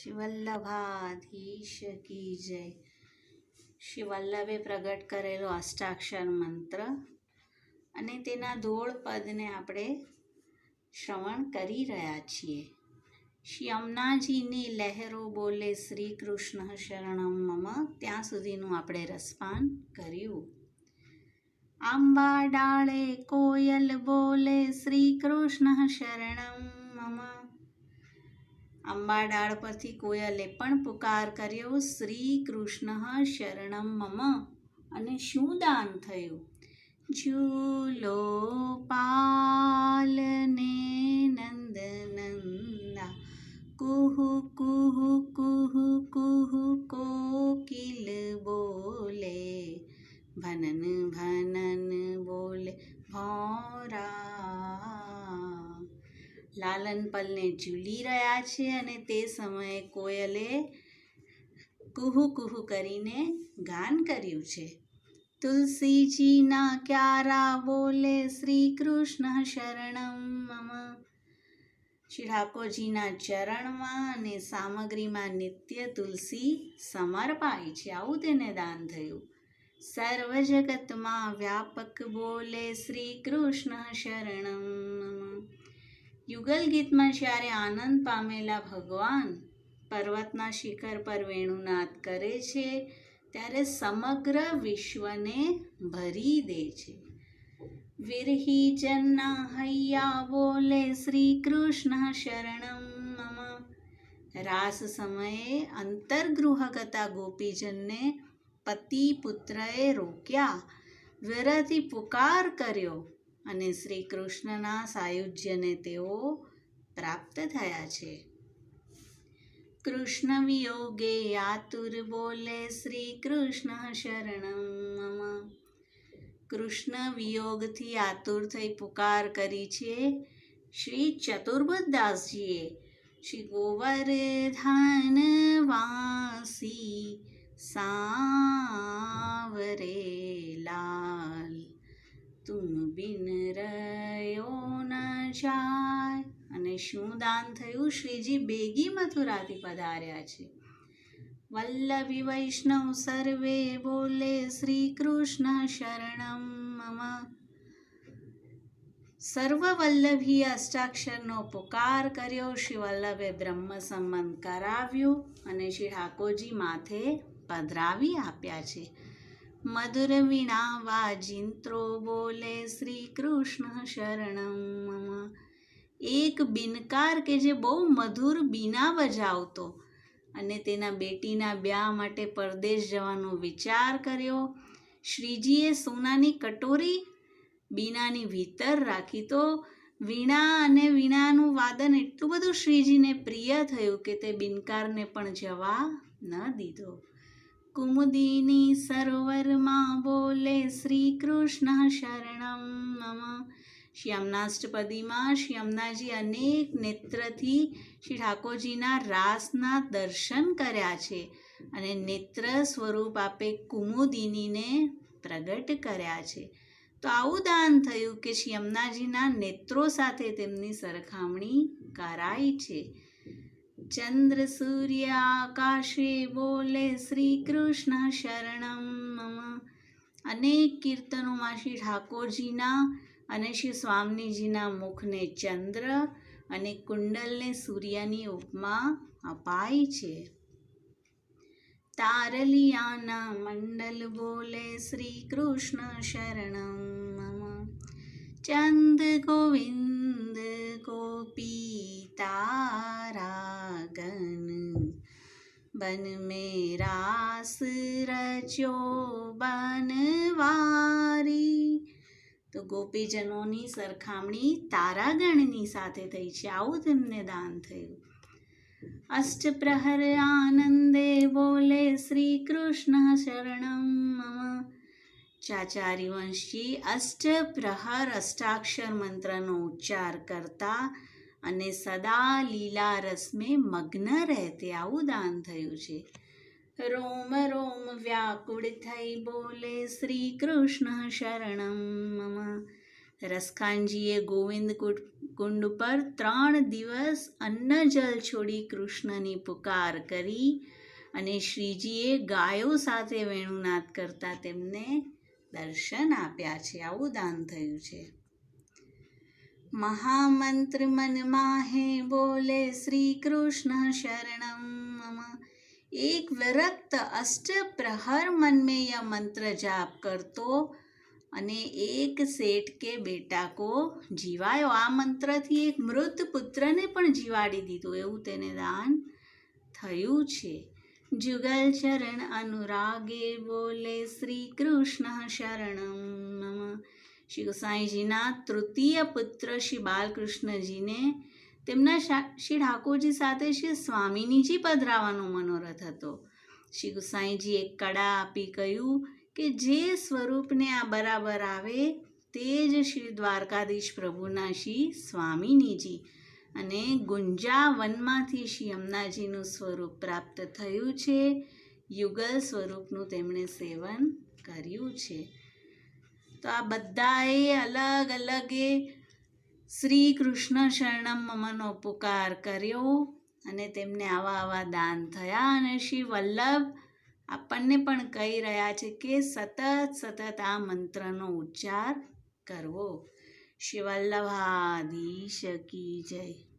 શ્રી વલ્લભાધીશ કી જય શિવલ્લભે પ્રગટ કરેલો અષ્ટાક્ષર મંત્ર અને તેના ધોળ પદને આપણે શ્રવણ કરી રહ્યા છીએ. શ્રી અમનાજીની લહેરો બોલે શ્રી કૃષ્ણ શરણમ મમ, ત્યાં સુધીનું આપણે રસપાન કર્યું. આંબા ડાળે કોયલ બોલે શ્રી કૃષ્ણ શરણમ મમ. આંબા ડાળ પરથી કોયલે પણ પુકાર કર્યો. શ્રી કૃષ્ણ શરણમ મમ અને શું દાન થયું? ઝૂલો પાલને નંદ નંદા કુહુ કુહુ કુહુ કુહુ કોકિલ બોલે. ભનન લાલન ઝૂલી રહ્યા છે અને તે સમયે કોયલે કુહુ કુહુ કરીને ગાન કર્યું છે. તુલસીજીના ક્યારા બોલે શ્રી કૃષ્ણ શરણમ શ્રી ઠાકોરજીના ચરણમાં અને સામગ્રીમાં નિત્ય તુલસી સમર્પાય છે. આવું તેને દાન થયું. સર્વ જગતમાં વ્યાપક બોલે શ્રી કૃષ્ણ શરણમ યુગલ ગીતમાં જ્યારે આનંદ પામેલા ભગવાન પર્વતના શિખર પર વેણુનાદ કરે છે, ત્યારે સમગ્ર વિશ્વને ભરી દે છે. વિરહી જન્ના હૈયા બોલે શ્રી કૃષ્ણ શરણમ રાસ સમયે અંતર્ગૃહગતા ગોપીજનને પતિ પુત્રએ રોક્યા, વિરહથી પુકાર કર્યો અને શ્રી કૃષ્ણના સાયુજ્યને તેઓ પ્રાપ્ત થયા છે. કૃષ્ણ વિયોગે આતુર બોલે શ્રી કૃષ્ણ શરણમ મમ. કૃષ્ણ વિયોગથી આતુર થઈ પુકાર કરી છે શ્રી ચતુર્ભદાસજીએ શ્રી ગોવર્ધન વાસી, સાવરે લાલ તુમ બિન રહ્યો ના જાય. અને શું દાન થયું? શ્રીજી બેગી મથુરાથી પધાર્યા છે. વલ્લભી વૈષ્ણવ સર્વે બોલે શ્રી કૃષ્ણ શરણમ મમ. સર્વ વલ્લભી અષ્ટાક્ષરનો પુકાર કર્યો. શ્રી વલ્લભે બ્રહ્મ સંબંધ કરાવ્યું અને શ્રી ઠાકોરજી માથે પધરાવી આપ્યા છે. મધુર વીણા વાજિંત્રો બોલે શ્રી કૃષ્ણ શરણમ એક બિનકાર કે જે બહુ મધુર બીના બજાવતો અને તેના બેટીના બ્યાહ માટે પરદેશ જવાનો વિચાર કર્યો. શ્રીજીએ સોનાની કટોરી બીનાની ભીતર રાખી તો વીણા અને વીણાનું વાદન એટલું બધું શ્રીજીને પ્રિય થયું કે તે બિનકારને પણ જવા ન દીધો. કુમુદિની સરોવરમાં બોલે શ્રી કૃષ્ણ શરણમ મમ શ્યામનાષ્ટપદીમાં શ્યામનાજી અનેક નેત્રથી શ્રી ઠાકોરજીના રાસના દર્શન કર્યા છે અને નેત્ર સ્વરૂપ આપે કુમુદિનીને પ્રગટ કર્યા છે. તો આવું દાન થયું કે શ્યામનાજીના નેત્રો સાથે તેમની સરખામણી કરાઈ છે. ચંદ્ર સૂર્ય આકાશે બોલે શ્રી કૃષ્ણ શરણમ મમ અનેક કીર્તનોમાં શ્રી ઠાકોરજીના અને શ્રી સ્વામીજીના મુખને ચંદ્ર અને કુંડલને સૂર્યની ઉપમા અપાય છે તારલિયાના મંડલ બોલે શ્રી કૃષ્ણ શરણમ મમ ચંદ ગોવિંદ ગોપી તારાગન બન મેરા રચ્યો બનવારી તો ગોપીજનોની સરખામણી તારાગણની સાથે થઈ છે આવું તેમને દાન થયું. અષ્ટપ્રહર આનંદે બોલે શ્રી કૃષ્ણ શરણમ મમ. ચાચારી વંશજી અષ્ટપ્રહર અષ્ટાક્ષર મંત્રનો ઉચ્ચાર કરતા અને સદા લીલા રસમે મગ્ન રહેતે. આવું દાન થયું છે. રોમ રોમ, વ્યાકુળ થઈ બોલે શ્રી કૃષ્ણ શરણમ મમ. રસખાનજીએ ગોવિંદ કુંડ પર ત્રણ દિવસ અન્ન જલ છોડી કૃષ્ણની પુકાર કરી અને શ્રીજીએ ગાયો સાથે વેણુનાદ કરતા તેમને દર્શન આપ્યા છે. આવું દાન થયું છે. મહામંત્ર મન માહે બોલે શ્રી કૃષ્ણ શરણમ મમ એક વિરક્ત અષ્ટ પ્રહર મનમેય મંત્ર જાપ કરતો અને એક શેઠ કે બેટા કો જીવાયો આ મંત્રથી એક મૃત પુત્રને પણ જીવાડી દીધું, એવું તેને દાન થયું છે। જુગલ ચરણ અનુરાગે બોલે શ્રી કૃષ્ણ શરણમ મમ। શ્રી ગોસાઈજીના તૃતીય પુત્ર શ્રી બાલકૃષ્ણજીને તેમના શ્રી ઠાકોરજી સાથે શ્રી સ્વામિનીજી પધરાવાનો મનોરથ હતો. શ્રી ગુસાઈજી એક કડા આપી કહ્યું કે જે સ્વરૂપને આ બરાબર આવે તે જ શ્રી દ્વારકાધીશ પ્રભુના શ્રી સ્વામિનીજી અને ગુંજા વનમાંથી શ્રી અમનાજીનું સ્વરૂપ પ્રાપ્ત થયું છે. યુગલ સ્વરૂપનું તેમણે સેવન કર્યું છે. તો આ બધાએ અલગ અલગ એ શ્રી કૃષ્ણ શરણમ મમનો પુકાર કર્યો અને તેમને આવા આવા દાન થયા અને શ્રી વલ્લભ આપણને પણ કહી રહ્યા છે કે સતત સતત આ મંત્રનો ઉચ્ચાર કરવો. શ્રી વલ્લભાધીશ કી જય.